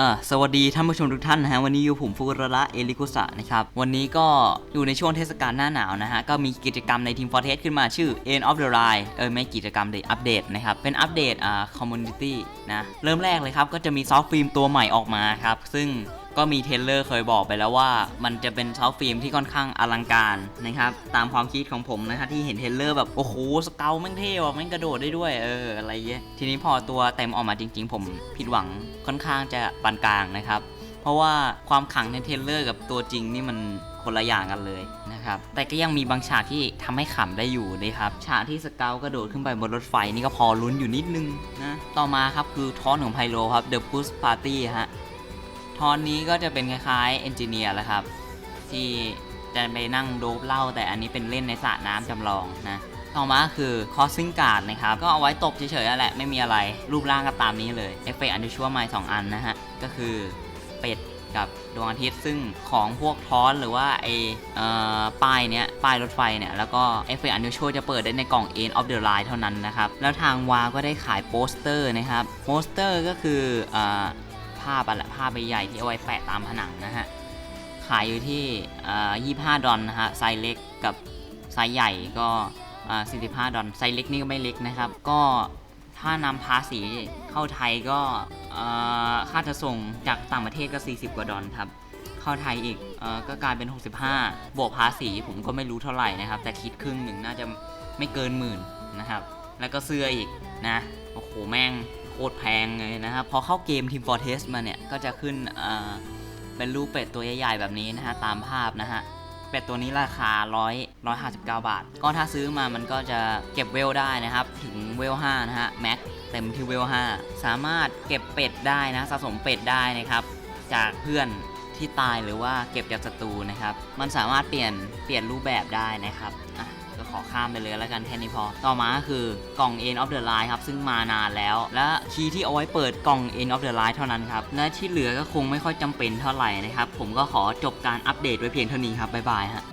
ออสวัสดีท่านผู้ชมทุกท่านนะฮะวันนี้อยู่ผมฟูระระเอลิกุสะนะครับวันนี้ก็อยู่ในช่วงเทศกาลหน้าหนาวนะฮะก็มีกิจกรรมในทีมฟอร์เทสขึ้นมาชื่อ End of the Line เออไม่กิจกรรมเลยอัปเดตนะครับเป็นอัปเดตอ่าคอมมูนิตี้นะเริ่มแรกเลยครับก็จะมีซอฟต์ฟิล์มตัวใหม่ออกมาครับซึ่งก็มีเทเลอร์เคยบอกไปแล้วว่ามันจะเป็นซอฟฟิล์มที่ค่อนข้างอลังการนะครับตามความคิดของผมนะฮะที่เห็นเทเลอร์แบบโอ้โหสเกลแม่งเท่ว่ะแม่งกระโดดได้ด้วยเอออะไรเงี้ยทีนี้พอตัวเต็มออกมาจริง ๆ ผมผิดหวังค่อนข้างจะปานกลางนะครับเพราะว่าความขลังในเทเลอร์กับตัวจริงนี่มันคนละอย่างกันเลยนะครับ แต่ก็ยังมีบางฉากที่ทำให้ขำได้อยู่นะครับ ฉากที่สเกลกระโดดขึ้นไปบนรถไฟนี่ก็พอลุ้นอยู่นิดนึงนะ ต่อมาครับคือทอนของไพโลครับ The Push Party ฮะ ทอนนี้ก็จะเป็นคล้ายๆเอนจิเนียร์แหละครับ ที่จะไปนั่งโดบเหล้าแต่อันนี้เป็นเล่นในสระน้ำจำลองนะต่อมาคือ crossing guard นะครับ ก็เอาไว้ตบเฉยๆนั่นแหละ ไม่มีอะไรรูปร่างก็ตามนี้เลย เอฟเฟกต์อันดิชัวใหม่2อันนะฮะ ก็คือเป็ดกับดวงอาทิตย์ซึ่งของพวกทอนหรือว่าไอเอ่อป้ายเนี้ยป้ายรถไฟเนี่ย แล้วก็เอฟเฟกต์อันดิชัวจะเปิดได้ในกล่อง End of the Line เท่านั้นนะครับ แล้วทางวาก็ได้ขายโปสเตอร์นะครับ โปสเตอร์ก็คืออ่าภาพอะแหละภาพใบใหญ่ที่เอาไว้แปะตามผนังนะฮะ ขายอยู่ที่อ่า25ดอลนะฮะ ไซส์เล็กกับไซส์ใหญ่ก็อ่า45ดอลไซส์เล็กนี่ก็ไม่เล็กนะครับ ก็ถ้านำภาษีเข้าไทยก็ค่าจะส่งจากต่างประเทศก็ 40 กว่าดอลครับ เข้าไทยอีกอก็กลายเป็น 65 บวกภาษีผมก็ไม่รู้เท่าไหร่นะครับ แต่คิดครึ่งหนึ่งน่าจะไม่เกินหมื่นนะครับ แล้วก็เสื้ออีกนะ โอ้โห แม่ง ตรแพงเลยนะครับ พอเข้าเกม Team Fortress มาเนี่ย ก็จะขึ้นอ่าเป็นรูปเป็ดตัวใหญ่ๆแบบนี้นะฮะ ตามภาพนะฮะ เป็ดตัวนี้ราคา 100 159 บาท ก็ถ้าซื้อมามันก็จะเก็บเวลได้นะครับ ถึงเวล 5 นะฮะ แม็กเต็มที่เวล 5 สามารถเก็บเป็ดได้นะ สะสมเป็ดได้นะครับ จากเพื่อนที่ตายหรือว่าเก็บจากศัตรูนะครับ มันสามารถเปลี่ยนเปลี่ยนรูปแบบได้นะครับ ก็ขอข้ามไปเลยแล้วกันแค่นี้พอ ต่อมาก็คือกล่อง End of the Line ครับ ซึ่งมานานแล้ว และคีย์ที่เอาไว้เปิดกล่อง End of the Line เท่านั้นครับ และที่เหลือก็คงไม่ค่อยจำเป็นเท่าไหร่นะครับ ผมก็ขอจบการอัปเดตไว้เพียงเท่านี้ครับ บ๊ายบายฮะ